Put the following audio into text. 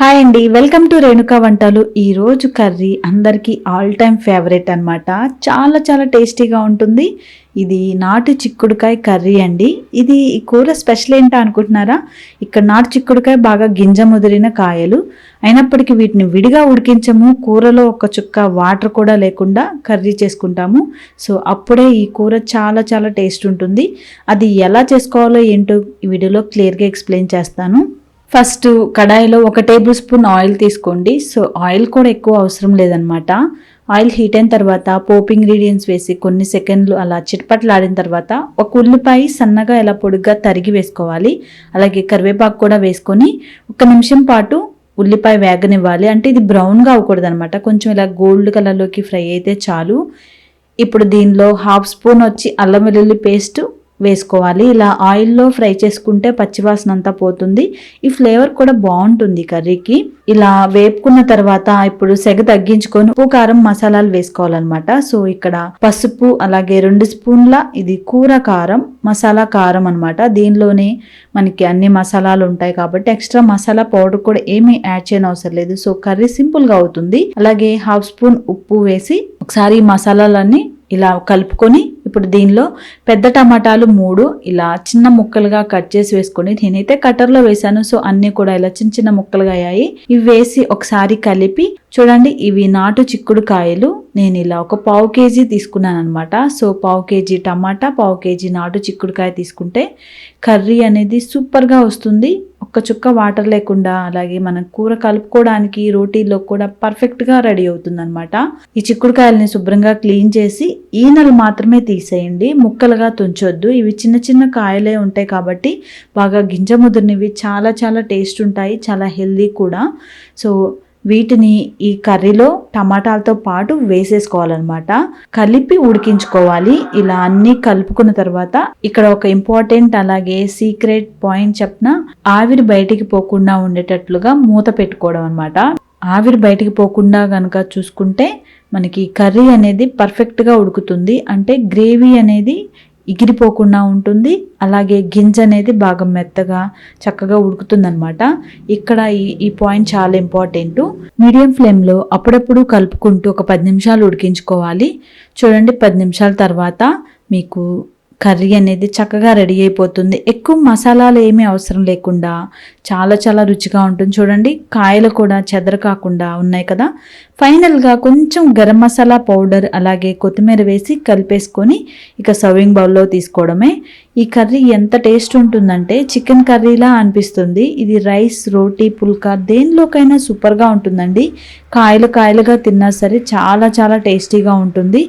Hi అండి welcome to Renuka వంటలు. ఈరోజు కర్రీ అందరికీ ఆల్ టైమ్ ఫేవరెట్ అన్నమాట. చాలా చాలా టేస్టీగా ఉంటుంది. ఇది నాటు చిక్కుడుకాయ కర్రీ అండి. ఇది ఈ కూర స్పెషల్ ఏంటా అనుకుంటున్నారా? ఇక్కడ నాటు చిక్కుడుకాయ బాగా గింజ ముదిరిన కాయలు. అయినప్పటికీ వీటిని విడిగా ఉడికించము. కూరలో ఒక చుక్క వాటర్ కూడా లేకుండా కర్రీ చేసుకుంటాము. సో అప్పుడే ఈ కూర చాలా చాలా టేస్ట్ ఉంటుంది. అది ఎలా చేసుకోవాలో ఏంటో ఈ వీడియోలో క్లియర్గా ఎక్స్ప్లెయిన్ చేస్తాను. ఫస్ట్ కడాయిలో ఒక టేబుల్ స్పూన్ ఆయిల్ తీసుకోండి. సో ఆయిల్ కూడా ఎక్కువ అవసరం లేదనమాట ఆయిల్ హీట్ అయిన తర్వాత పోపు ఇంగ్రీడియంట్స్ వేసి కొన్ని సెకండ్లు అలా చిట్పట్లాడిన తర్వాత ఒక ఉల్లిపాయ సన్నగా ఇలా పొడిగ్గా తరిగి వేసుకోవాలి. అలాగే కరివేపాకు కూడా వేసుకొని ఒక నిమిషం పాటు ఉల్లిపాయ వేగనివ్వాలి. అంటే ఇది బ్రౌన్గా అవ్వకూడదు అనమాట కొంచెం ఇలా గోల్డ్ కలర్లోకి ఫ్రై అయితే చాలు. ఇప్పుడు దీనిలో హాఫ్ స్పూన్ వచ్చి అల్లం వెల్లుల్లి పేస్ట్ వేసుకోవాలి. ఇలా ఆయిల్లో ఫ్రై చేసుకుంటే పచ్చివాసన అంతా పోతుంది. ఈ ఫ్లేవర్ కూడా బాగుంటుంది కర్రీకి. ఇలా వేపుకున్న తర్వాత ఇప్పుడు సెగ తగ్గించుకొని ఉప్పు కారం మసాలాలు వేసుకోవాలన్నమాట. సో ఇక్కడ పసుపు అలాగే రెండు స్పూన్ల ఇది కూర కారం మసాలా కారం అన్నమాట. దీనిలోనే మనకి అన్ని మసాలాలు ఉంటాయి కాబట్టి ఎక్స్ట్రా మసాలా పౌడర్ కూడా ఏమీ యాడ్ చేయని అవసరం లేదు. సో కర్రీ సింపుల్గా అవుతుంది. అలాగే హాఫ్ స్పూన్ ఉప్పు వేసి ఒకసారి మసాలాలన్నీ ఇలా కలుపుకొని ఇప్పుడు దీనిలో పెద్ద టమాటాలు మూడు ఇలా చిన్న ముక్కలుగా కట్ చేసి వేసుకొని నేనైతే కట్టర్లో వేసాను సో అన్ని కూడా ఇలా చిన్న చిన్న ముక్కలుగా అయ్యాయి. ఇవి వేసి ఒకసారి కలిపి చూడండి ఇవి నాటు చిక్కుడు కాయలు. నేను ఇలా ఒక పావు కేజీ తీసుకున్నాను అనమాట సో పావు కేజీ టమాటా పావు కేజీ నాటు చిక్కుడుకాయ తీసుకుంటే కర్రీ అనేది సూపర్గా వస్తుంది. ఒక్క చుక్క వాటర్ లేకుండా అలాగే మనం కూర కలుపుకోవడానికి రోటీల్లో కూడా పర్ఫెక్ట్గా రెడీ అవుతుందనమాట ఈ చిక్కుడుకాయలని శుభ్రంగా క్లీన్ చేసి ఈనలు మాత్రమే తీసేయండి. ముక్కలుగా తుంచొద్దు. ఇవి చిన్న చిన్న కాయలే ఉంటాయి కాబట్టి బాగా గింజ ముదిరినవి చాలా చాలా టేస్ట్ ఉంటాయి. చాలా హెల్దీ కూడా. సో వీటిని ఈ కర్రీలో టమాటాలతో పాటు వేసేసుకోవాలన్నమాట. కలిపి ఉడికించుకోవాలి. ఇలా అన్ని కలుపుకున్న తర్వాత ఇక్కడ ఒక ఇంపార్టెంట్ అలాగే సీక్రెట్ పాయింట్ చెప్పిన ఆవిరి బయటికి పోకుండా ఉండేటట్లుగా మూత పెట్టుకోవడం అనమాట ఆవిరి బయటికి పోకుండా కనుక చూసుకుంటే మనకి కర్రీ అనేది పర్ఫెక్ట్గా ఉడుకుతుంది. అంటే గ్రేవీ అనేది ఎగిరిపోకుండా ఉంటుంది. అలాగే గింజ అనేది బాగా మెత్తగా చక్కగా ఉడుకుతుందనమాట ఇక్కడ ఈ ఈ పాయింట్ చాలా ఇంపార్టెంట్ మీడియం ఫ్లేమ్లో అప్పుడప్పుడు కలుపుకుంటూ ఒక పది నిమిషాలు ఉడికించుకోవాలి. చూడండి పది నిమిషాల తర్వాత మీకు కర్రీ అనేది చక్కగా రెడీ అయిపోతుంది. ఎక్కువ మసాలాలు ఏమీ అవసరం లేకుండా చాలా చాలా రుచిగా ఉంటుంది. చూడండి కాయలు కూడా చెదర కాకుండా ఉన్నాయి కదా. ఫైనల్గా కొంచెం గరం మసాలా పౌడర్ అలాగే కొత్తిమీర వేసి కలిపేసుకొని ఇక సర్వింగ్ బౌల్లో తీసుకోవడమే. ఈ కర్రీ ఎంత టేస్ట్ ఉంటుందంటే చికెన్ కర్రీలా అనిపిస్తుంది. ఇది రైస్ రోటీ పుల్కా దేనిలోకైనా సూపర్గా ఉంటుందండి. కాయలు కాయలుగా తిన్నా సరే చాలా చాలా టేస్టీగా ఉంటుంది.